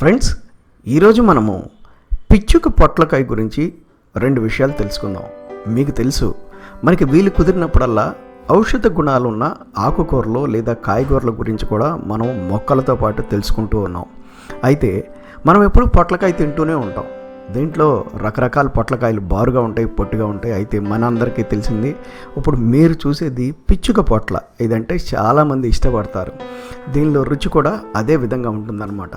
Friends ఈరోజు మనము పిచ్చుక పొట్లకాయ గురించి రెండు విషయాలు తెలుసుకుందాం. మీకు తెలుసు మనకి వీలు కుదిరినప్పుడల్లా ఔషధ గుణాలున్న ఆకుకూరలు లేదా కాయగూరల గురించి కూడా మనం మొక్కలతో పాటు తెలుసుకుంటూ ఉన్నాం. అయితే మనం ఎప్పుడు పొట్లకాయ తింటూనే ఉంటాం. దీంట్లో రకరకాల పొట్లకాయలు బారుగా ఉంటాయి పొట్టుగా ఉంటాయి. అయితే మనందరికీ తెలిసింది ఇప్పుడు మీరు చూసేది పిచ్చుక పొట్ల. ఇదంటే చాలామంది ఇష్టపడతారు. దీనిలో రుచి కూడా అదే విధంగా ఉంటుందన్నమాట.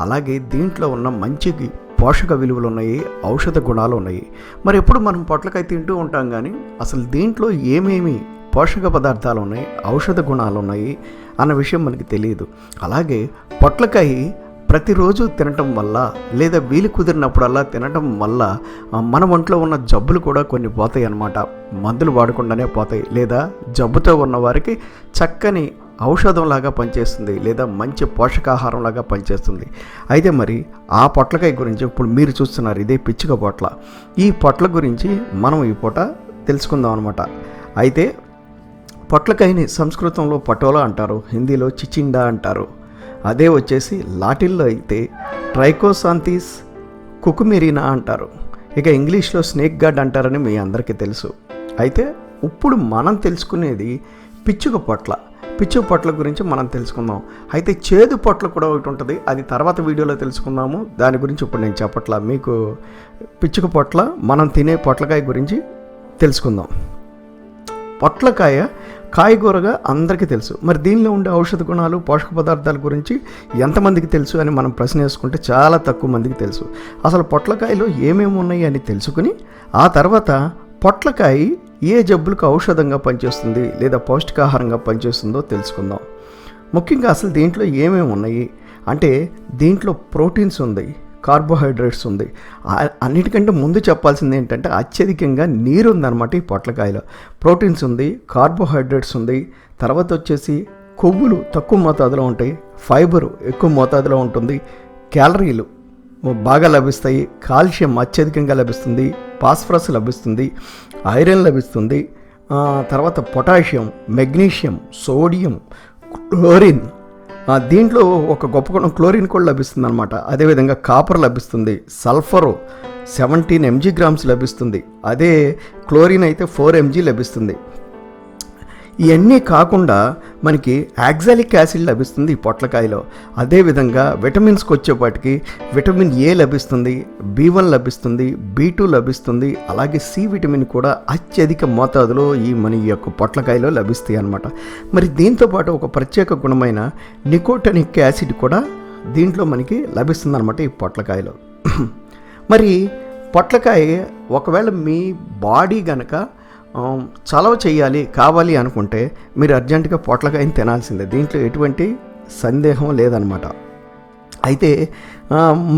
అలాగే దీంట్లో ఉన్న మంచి పోషక విలువలు ఉన్నాయి ఔషధ గుణాలు ఉన్నాయి. మరి ఎప్పుడు మనం పొట్లకాయ తింటూ ఉంటాం కానీ అసలు దీంట్లో ఏమేమి పోషక పదార్థాలు ఉన్నాయి ఔషధ గుణాలు ఉన్నాయి అన్న విషయం మనకి తెలియదు. అలాగే పొట్లకాయ ప్రతిరోజు తినటం వల్ల లేదా వీలు కుదిరినప్పుడల్లా తినటం వల్ల మన ఒంట్లో ఉన్న జబ్బులు కూడా కొన్ని పోతాయి అన్నమాట. మందులు వాడకుండానే పోతాయి. లేదా జబ్బుతో ఉన్న వారికి చక్కని ఔషధంలాగా పనిచేస్తుంది. లేదా మంచి పోషకాహారంలాగా పనిచేస్తుంది. అయితే మరి ఆ పొట్లకాయ గురించి ఇప్పుడు మీరు చూస్తున్నారు. ఇదే పిచ్చుక పొట్ల. ఈ పొట్ల గురించి మనం ఈ పూట తెలుసుకుందాం అనమాట అయితే పొట్లకాయని సంస్కృతంలో పటోలా అంటారు. హిందీలో చిచిండా అంటారు. అదే వచ్చేసి లాటిల్లో అయితే ట్రైకోసాంతిస్ కుకుమిరినా అంటారు. ఇక ఇంగ్లీష్లో స్నేక్ గార్డ్ అంటారని మీ అందరికీ తెలుసు. అయితే ఇప్పుడు మనం తెలుసుకునేది పిచ్చుక పొట్ల. పిచ్చుక పొట్ల గురించి మనం తెలుసుకుందాం. అయితే చేదు పొట్ల కూడా ఒకటి ఉంటుంది. అది తర్వాత వీడియోలో తెలుసుకుందాము. దాని గురించి ఇప్పుడు నేను చెప్పట్లా. మీకు పిచ్చుక పొట్ల మనం తినే పొట్లకాయ గురించి తెలుసుకుందాం. పొట్లకాయ కాయగూరగా అందరికీ తెలుసు. మరి దీనిలో ఉండే ఔషధ గుణాలు పోషక పదార్థాల గురించి ఎంతమందికి తెలుసు అని మనం ప్రశ్న వేసుకుంటే చాలా తక్కువ మందికి తెలుసు. అసలు పొట్లకాయలో ఏమేమి ఉన్నాయి అని తెలుసుకుని ఆ తర్వాత పొట్లకాయ ఏ జబ్బులకు ఔషధంగా పనిచేస్తుంది లేదా పౌష్టికాహారంగా పనిచేస్తుందో తెలుసుకుందాం. ముఖ్యంగా అసలు దీంట్లో ఏమేమి ఉన్నాయి? అంటే దీంట్లో ప్రోటీన్స్ ఉంది. కార్బోహైడ్రేట్స్ ఉంది. అన్నిటికంటే ముందు చెప్పాల్సింది ఏంటంటే అత్యధికంగా నీరు ఉందన్నమాట ఈ పొట్లకాయలో. ప్రోటీన్స్ ఉంది కార్బోహైడ్రేట్స్ ఉంది తర్వాత వచ్చేసి కొవ్వులు తక్కువ మోతాదులో ఉంటాయి ఫైబరు ఎక్కువ మోతాదులో ఉంటుంది క్యాలరీలు బాగా లభిస్తాయి కాల్షియం అత్యధికంగా లభిస్తుంది ఫాస్ఫరస్ లభిస్తుంది ఐరన్ లభిస్తుంది తర్వాత పొటాషియం మెగ్నీషియం సోడియం క్లోరిన్ దీంట్లో ఒక గొప్ప గుణం క్లోరిన్ కూడా లభిస్తుంది అనమాట అదేవిధంగా కాపర్ లభిస్తుంది సల్ఫరు సెవెంటీన్ ఎంజీ గ్రామ్స్ లభిస్తుంది. అదే క్లోరిన్ అయితే ఫోర్ ఎంజీ లభిస్తుంది. ఇవన్నీ కాకుండా మనకి యాక్సాలిక్ యాసిడ్ లభిస్తుంది ఈ పొట్లకాయలో. అదేవిధంగా విటమిన్స్కి వచ్చేపాటికి విటమిన్ ఏ లభిస్తుంది బి వన్ లభిస్తుంది బి టూ లభిస్తుంది అలాగే సి విటమిన్ కూడా అత్యధిక మోతాదులో ఈ మన ఈ యొక్క పొట్లకాయలో లభిస్తాయి అన్నమాట. మరి దీంతో పాటు ఒక ప్రత్యేక గుణమైన నికోటనిక్ యాసిడ్ కూడా దీంట్లో మనకి లభిస్తుంది అనమాట ఈ పొట్లకాయలో. మరి పొట్లకాయ ఒకవేళ మీ బాడీ గనక చలవ చేయాలి కావాలి అనుకుంటే మీరు అర్జెంటుగా పొట్లకాయని తినాల్సిందే. దీంట్లో ఎటువంటి సందేహం లేదనమాట. అయితే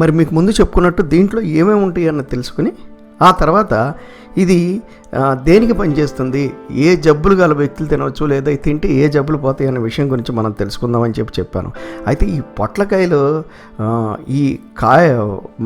మరి మీకు ముందు చెప్పుకున్నట్టు దీంట్లో ఏమేమి ఉంటాయి అన్నది తెలుసుకుని ఆ తర్వాత ఇది దేనికి పనిచేస్తుంది? ఏ జబ్బులు గల వ్యక్తులు తినవచ్చు లేదా తింటే ఏ జబ్బులు పోతాయి అనే విషయం గురించి మనం తెలుసుకుందామని చెప్పి చెప్పాను. అయితే ఈ పొట్లకాయలు ఈ కాయ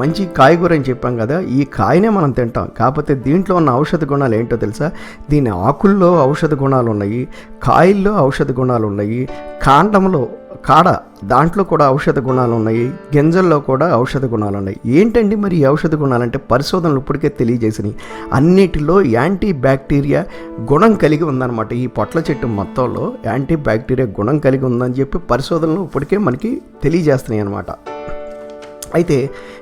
మంచి కాయగూర అని చెప్పాం కదా ఈ కాయనే మనం తింటాం. కాకపోతే దీంట్లో ఉన్న ఔషధ గుణాలు ఏంటో తెలుసా? దీని ఆకుల్లో ఔషధ గుణాలు ఉన్నాయి కాయల్లో ఔషధ గుణాలు ఉన్నాయి కాండంలో కాడ దాంట్లో కూడా ఔషధ గుణాలు ఉన్నాయి గింజల్లో కూడా ఔషధ గుణాలు ఉన్నాయి. ఏంటండి మరి ఈ ఔషధ గుణాలు అంటే పరిశోధనలు ఇప్పటికే తెలియజేసినాయి. అన్నిటిలో యాంటీ బ్యాక్టీరియా గుణం కలిగి ఉందన్నమాట. ఈ పొట్ల చెట్టు మొత్తంలో యాంటీ బ్యాక్టీరియా గుణం కలిగి ఉందని చెప్పి పరిశోధనలు ఇప్పటికే మనకి తెలియజేస్తున్నాయి అనమాట అయితే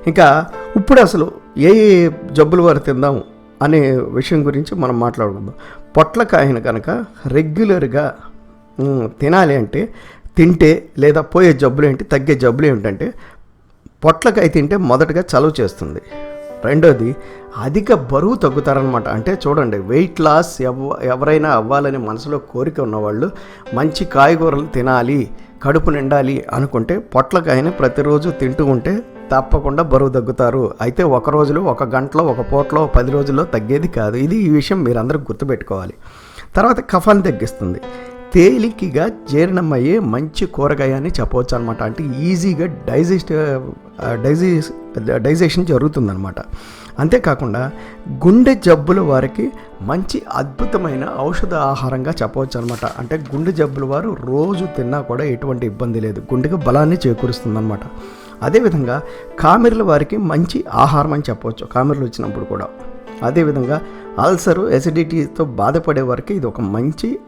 ఇంకా ఇప్పుడు అసలు ఏ ఏ జబ్బులు వారు తిందాం అనే విషయం గురించి మనం మాట్లాడుకుందాం. పొట్లకాయను కనుక రెగ్యులర్గా తినాలి అంటే తింటే లేదా పోయే జబ్బులు ఏంటి తగ్గే జబ్బులు ఏంటంటే పొట్లకాయ తింటే మొదటగా చలువ చేస్తుంది. రెండోది అధిక బరువు తగ్గుతారనమాట అంటే చూడండి వెయిట్ లాస్ ఎవ ఎవరైనా అవ్వాలని మనసులో కోరిక ఉన్నవాళ్ళు మంచి కాయగూరలు తినాలి కడుపు నిండాలి అనుకుంటే పొట్లకాయని ప్రతిరోజు తింటూ ఉంటే తప్పకుండా బరువు తగ్గుతారు. అయితే ఒక రోజులో ఒక గంటలో ఒక పూటలో పది రోజుల్లో తగ్గేది కాదు. ఇది ఈ విషయం మీరందరూ గుర్తుపెట్టుకోవాలి. తర్వాత కఫాన్ని తగ్గిస్తుంది. తేలికగా జీర్ణమయ్యే మంచి కూరగాయ అని చెప్పవచ్చు అనమాట అంటే ఈజీగా డైజెస్ట్ డైజెస్ డైజెషన్ జరుగుతుందనమాట. అంతేకాకుండా గుండె జబ్బుల వారికి మంచి అద్భుతమైన ఔషధ ఆహారంగా చెప్పవచ్చు అనమాట అంటే గుండె జబ్బుల వారు రోజు తిన్నా కూడా ఎటువంటి ఇబ్బంది లేదు. గుండెకి బలాన్ని చేకూరుస్తుంది అనమాట అదేవిధంగా కామెర్ల వారికి మంచి ఆహారం అని చెప్పవచ్చు. కామెర్లు వచ్చినప్పుడు కూడా. అదేవిధంగా అల్సరు ఎసిడిటీతో బాధపడే వారికి ఇది ఒక మంచి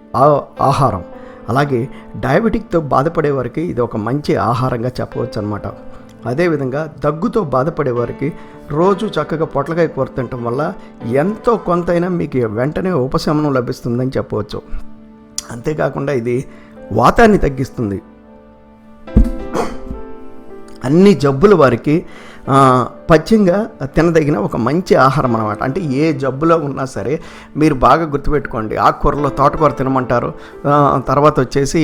ఆహారం. అలాగే డయాబెటిక్తో బాధపడే వారికి ఇది ఒక మంచి ఆహారంగా చెప్పవచ్చు అనమాట అదేవిధంగా దగ్గుతో బాధపడే వారికి రోజు చక్కగా పొట్లకాయ కూర తినటం వల్ల ఎంతో కొంతైనా మీకు వెంటనే ఉపశమనం లభిస్తుందని చెప్పవచ్చు. అంతేకాకుండా ఇది వాతాన్ని తగ్గిస్తుంది. అన్ని జబ్బుల వారికి పథ్యంగా తినదగిన ఒక మంచి ఆహారం అనమాట అంటే ఏ జబ్బులో ఉన్నా సరే మీరు బాగా గుర్తుపెట్టుకోండి. ఆకుకూరలో తోటకూర తినమంటారు. తర్వాత వచ్చేసి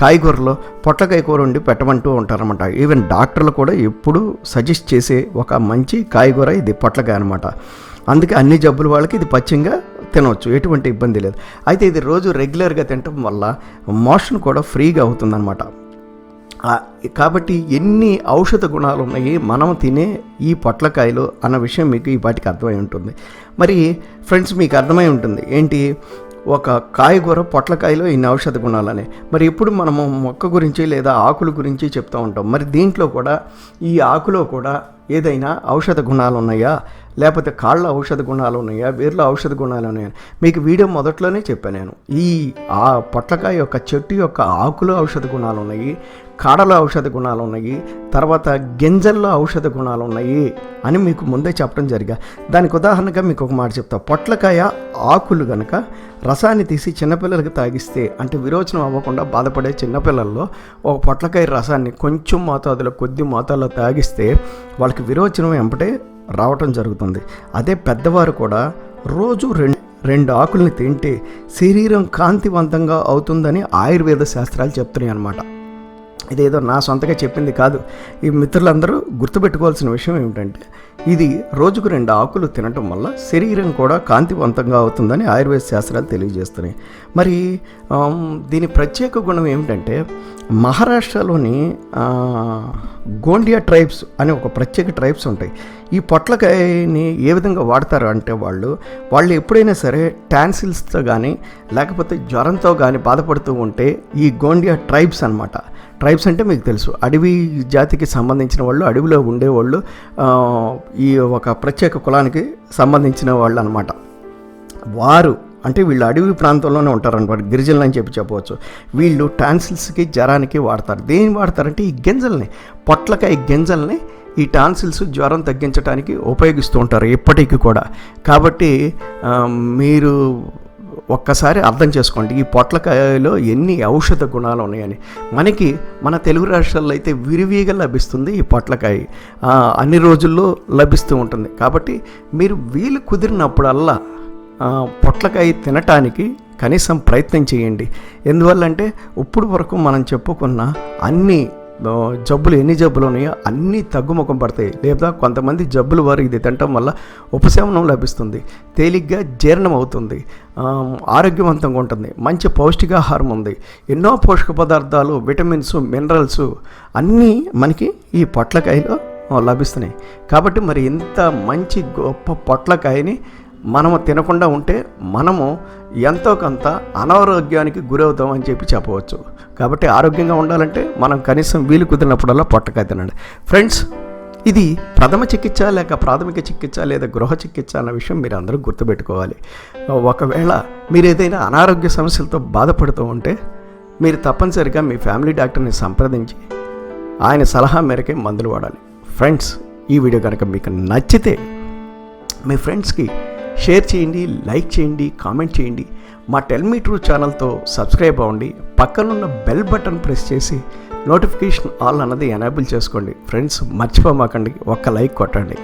కాయగూరలో పొట్లకాయ కూర ఉండి పెట్టమంటూ ఉంటారనమాట ఈవెన్ డాక్టర్లు కూడా ఎప్పుడు సజెస్ట్ చేసే ఒక మంచి కాయగూర ఇది పొట్లకాయ అనమాట అందుకే అన్ని జబ్బుల వాళ్ళకి ఇది పచ్చిగా తినవచ్చు. ఎటువంటి ఇబ్బంది లేదు. అయితే ఇది రోజు రెగ్యులర్గా తినటం వల్ల మోషన్ కూడా ఫ్రీగా అవుతుందన్నమాట. కాబట్టి ఎన్ని ఔషధ గుణాలు ఉన్నాయి మనం తినే ఈ పొట్లకాయలు అన్న విషయం మీకు ఈ పాటికి అర్థమై ఉంటుంది. మరి ఫ్రెండ్స్ మీకు అర్థమై ఉంటుంది ఏంటి? ఒక కాయగూర పొట్లకాయలో ఇన్ని ఔషధ గుణాలని. మరి ఇప్పుడు మనము మొక్క గురించి లేదా ఆకుల గురించి చెప్తూ ఉంటాం. మరి దీంట్లో కూడా ఈ ఆకులో కూడా ఏదైనా ఔషధ గుణాలు ఉన్నాయా? లేకపోతే కాళ్ళ ఔషధ గుణాలు ఉన్నాయా? వేర్ల ఔషధ గుణాలు ఉన్నాయా? మీకు వీడియో మొదట్లోనే చెప్పాను నేను. ఈ ఆ పొట్లకాయ యొక్క చెట్టు యొక్క ఆకులు ఔషధ గుణాలు ఉన్నాయి. కాడలో ఔషధ గుణాలు ఉన్నాయి తర్వాత గింజల్లో ఔషధ గుణాలు ఉన్నాయి అని మీకు ముందే చెప్పడం జరిగా. దానికి ఉదాహరణగా మీకు ఒక మాట చెప్తా. పొట్లకాయ ఆకులు గనక రసాన్ని తీసి చిన్నపిల్లలకి తాగిస్తే అంటే విరోచనం అవ్వకుండా బాధపడే చిన్నపిల్లల్లో ఒక పొట్లకాయ రసాన్ని కొంచెం మోతాదులో కొద్ది మోతాదులో తాగిస్తే వాళ్ళకి విరోచనం వెంపటే రావటం జరుగుతుంది. అదే పెద్దవారు కూడా రోజు రెండు రెండు ఆకుల్ని తింటే శరీరం కాంతివంతంగా అవుతుందని ఆయుర్వేద శాస్త్రాలు చెప్తున్నాయి అన్నమాట ఇదేదో నా సొంతగా చెప్పింది కాదు. ఈ మిత్రులందరూ గుర్తుపెట్టుకోవాల్సిన విషయం ఏమిటంటే ఇది రోజుకు రెండు ఆకులు తినటం వల్ల శరీరం కూడా కాంతివంతంగా అవుతుందని ఆయుర్వేద శాస్త్రాలు తెలియజేస్తున్నాయి. మరి దీని ప్రత్యేక గుణం ఏమిటంటే మహారాష్ట్రలోని గోండియా ట్రైబ్స్ అనే ఒక ప్రత్యేక ట్రైబ్స్ ఉంటాయి. ఈ పొట్లకాయని ఏ విధంగా వాడతారు అంటే వాళ్ళు వాళ్ళు ఎప్పుడైనా సరే టాన్సిల్స్తో కానీ లేకపోతే జ్వరంతో కానీ బాధపడుతూ ఉంటే ఈ గోండియా ట్రైబ్స్ అన్నమాట. ట్రైబ్స్ అంటే మీకు తెలుసు. అడవి జాతికి సంబంధించిన వాళ్ళు అడవిలో ఉండేవాళ్ళు ఈ ఒక ప్రత్యేక కులానికి సంబంధించిన వాళ్ళు అనమాట వారు అంటే వీళ్ళు అడవి ప్రాంతంలోనే ఉంటారనమాట గిరిజనులు అని చెప్పి చెప్పవచ్చు. వీళ్ళు టాన్సిల్స్కి జ్వరానికి వాడతారు. దేని వాడతారంటే ఈ గింజల్ని పొట్లకాయ గింజల్ని ఈ టాన్సిల్స్ జ్వరం తగ్గించడానికి ఉపయోగిస్తూ ఉంటారు ఇప్పటికీ కూడా. కాబట్టి మీరు ఒక్కసారి అర్థం చేసుకోండి ఈ పొట్లకాయలో ఎన్ని ఔషధ గుణాలు ఉన్నాయని. మనకి మన తెలుగు రాష్ట్రాల్లో అయితే విరివిగా లభిస్తుంది ఈ పొట్లకాయ. అన్ని రోజుల్లో లభిస్తూ ఉంటుంది. కాబట్టి మీరు వీలు కుదిరినప్పుడల్లా పొట్లకాయ తినటానికి కనీసం ప్రయత్నం చేయండి. ఎందువల్లంటే ఇప్పుడు వరకు మనం చెప్పుకున్న అన్ని జబ్బులు ఎన్ని జబ్బులు ఉన్నాయో అన్నీ తగ్గుముఖం పడతాయి. లేదా కొంతమంది జబ్బులు వారు ఇది తినటం వల్ల ఉపశమనం లభిస్తుంది. తేలిగ్గా జీర్ణం అవుతుంది ఆరోగ్యవంతంగా ఉంటుంది. మంచి పౌష్టికాహారం ఉంది. ఎన్నో పోషక పదార్థాలు విటమిన్స్ మినరల్స్ అన్నీ మనకి ఈ పొట్లకాయలో లభిస్తున్నాయి. కాబట్టి మరి ఇంత మంచి గొప్ప పొట్లకాయని మనము తినకుండా ఉంటే మనము ఎంతో కొంత అనారోగ్యానికి గురవుతాం అని చెప్పి చెప్పవచ్చు. కాబట్టి ఆరోగ్యంగా ఉండాలంటే మనం కనీసం వీలు కుదిరినప్పుడల్లా పొట్టకాయ తినండి. ఫ్రెండ్స్ ఇది ప్రథమ చికిత్స లేక ప్రాథమిక చికిత్స లేదా గృహ చికిత్స అన్న విషయం మీరు అందరూ గుర్తుపెట్టుకోవాలి. ఒకవేళ మీరు ఏదైనా అనారోగ్య సమస్యలతో బాధపడుతూ ఉంటే మీరు తప్పనిసరిగా మీ ఫ్యామిలీ డాక్టర్ని సంప్రదించి ఆయన సలహా మేరకే మందులు వాడాలి. ఫ్రెండ్స్ ఈ వీడియో కనుక మీకు నచ్చితే మీ ఫ్రెండ్స్కి షేర్ చేయండి లైక్ చేయండి కామెంట్ చేయండి. మా టెల్ మీ ట్రూ ఛానల్తో సబ్స్క్రైబ్ అవ్వండి. పక్కనున్న బెల్ బటన్ ప్రెస్ చేసి నోటిఫికేషన్ ఆల్ అన్నది ఎనేబుల్ చేసుకోండి. ఫ్రెండ్స్ మర్చిపోమాకండి. ఒక్క లైక్ కొట్టండి.